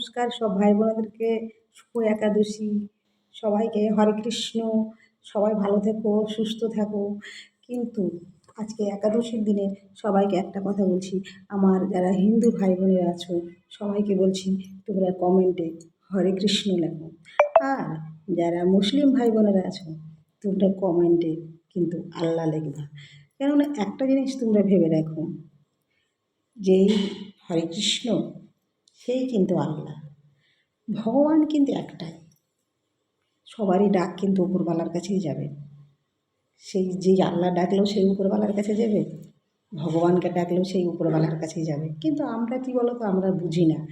নমস্কার। সব ভাই বোনেদেরকে শুভ একাদশী। সবাইকে হরে কৃষ্ণ। সবাই ভালো থেকো, সুস্থ থাকো। কিন্তু আজকে একাদশীর দিনে সবাইকে একটা কথা বলছি। আমার যারা হিন্দু ভাই বোনেরা আছো, সবাইকে বলছি, তোমরা কমেন্টে হরে কৃষ্ণ লেখো। আর যারা মুসলিম ভাই বোনেরা আছো, তোমরা কমেন্টে কিন্তু আল্লাহ লিখবা। কেননা একটা জিনিস তোমরা ভেবে রাখো যেই হরে কৃষ্ণ সেই কিন্তু আল্লাহ। ভগবান কিন্তু একটাই। সবারই ডাক কিন্তু উপরওয়ালার কাছেই যাবে। সেই যেই আল্লাহ ডাকলেও সেই উপরওয়ালার কাছে যাবে, ভগবানকে ডাকলেও সেই উপরওয়ালার কাছেই যাবে। কিন্তু আমরা কী বলো তো আমরা বুঝি না।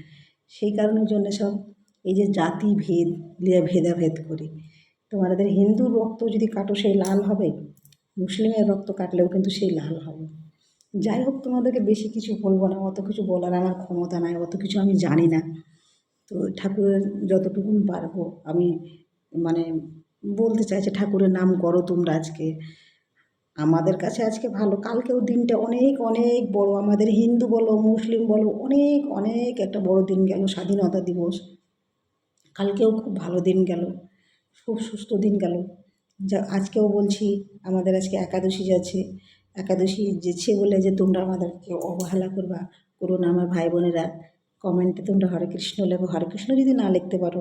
সেই কারণের জন্য সব এই যে জাতি ভেদ ভেদাভেদ করি। তোমাদের হিন্দুর রক্ত যদি কাটো, সেই লাল হবে। মুসলিমের রক্ত কাটলেও কিন্তু সেই লাল হবে। যাই হোক, তোমাদেরকে বেশি কিছু বলব না, অত কিছু বলার আমার ক্ষমতা নাই, অত কিছু আমি জানি না। তো ঠাকুরের যতটুকু পারব, আমি মানে বলতে চাইছি, ঠাকুরের নাম করো তোমরা আজকে। আমাদের কাছে আজকে ভালো, কালকেও দিনটা অনেক অনেক বড়। আমাদের হিন্দু বলো, মুসলিম বলো, অনেক অনেক একটা বড় দিন গেল, স্বাধীনতা দিবস। কালকেও খুব ভালো দিন গেল, খুব সুস্থ দিন গেল। যা, আজকেও বলছি, আমাদের আজকে একাদশী যাচ্ছে। একাদশী যে যেছে বলে যে তোমরা আমাদেরকে অবহেলা করবা করো না আমার ভাই বোনেরা। কমেন্টে তোমরা হরে কৃষ্ণ লেখো। হরে কৃষ্ণ যদি না লিখতে পারো,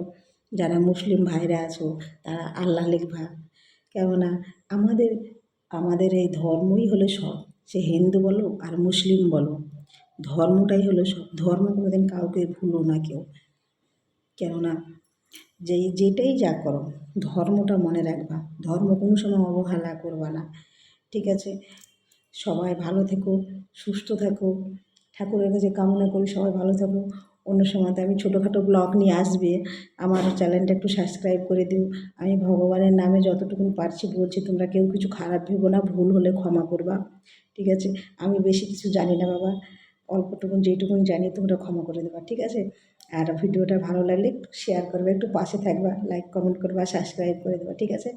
যারা মুসলিম ভাইরা আছো, তারা আল্লাহ লিখবা। কেননা আমাদের আমাদের এই ধর্মই হলো সব। সে হিন্দু বলো আর মুসলিম বলো, ধর্মটাই হলো সব। ধর্ম কোনোদিন কাউকে ভুলো না কেউ। কেননা যেই, যেটাই যা করো, ধর্মটা মনে রাখবা। ধর্ম কোনো সময় অবহেলা করবা না। ঠিক আছে? সবাই ভালো থেকো, সুস্থ থাকো। ঠাকুরের কাছে কামনা করি সবাই ভালো থাকো। অন্য সময়তে আমি ছোটোখাটো ব্লগ নিয়ে আসবে। আমার চ্যানেলটা একটু সাবস্ক্রাইব করে দিও। আমি ভগবানের নামে যতটুকু পারছি বলছি, তোমরা কেউ কিছু খারাপ ভেবো না, ভুল হলে ক্ষমা করবা। ঠিক আছে? আমি বেশি কিছু জানি না বাবা। অল্পটুকুন যেইটুকুন জানি, তোমরা ক্ষমা করে দেবা, ঠিক আছে? আর ভিডিওটা ভালো লাগলে শেয়ার করবে, একটু পাশে থাকবা লাইক কমেন্ট করবা সাবস্ক্রাইব করে দেবা, ঠিক আছে?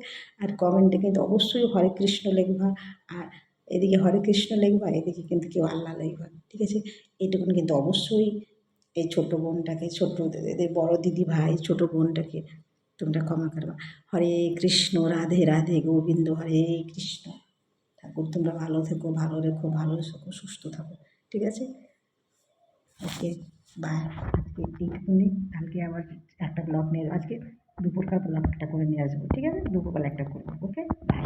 আর কমেন্টে কিন্তু অবশ্যই হরে কৃষ্ণ লিখবা। আর এদিকে হরে কৃষ্ণ লিখবা, এদিকে কিন্তু কেউ আল্লাহ লিখবা ঠিক আছে? এইটুকুন কিন্তু অবশ্যই এই ছোটো বোনটাকে, ছোটো বড় দিদি ভাই, ছোটো বোনটাকে তোমরা ক্ষমা করবা। হরে কৃষ্ণ, রাধে রাধে গোবিন্দ, হরে কৃষ্ণ। ঠাকুর, তোমরা ভালো থেকো, ভালো রেখো, ভালো থেকো, সুস্থ থাকো, ঠিক আছে? ওকে বাই আজকে এইটুকুনি কালকে আবার একটা ব্লগ নিয়ে, আজকে দুপুরকার ব্লগ একটা করে নিয়ে আসব, ঠিক আছে? দুপুরবেলা একটা করব, ওকে? বাই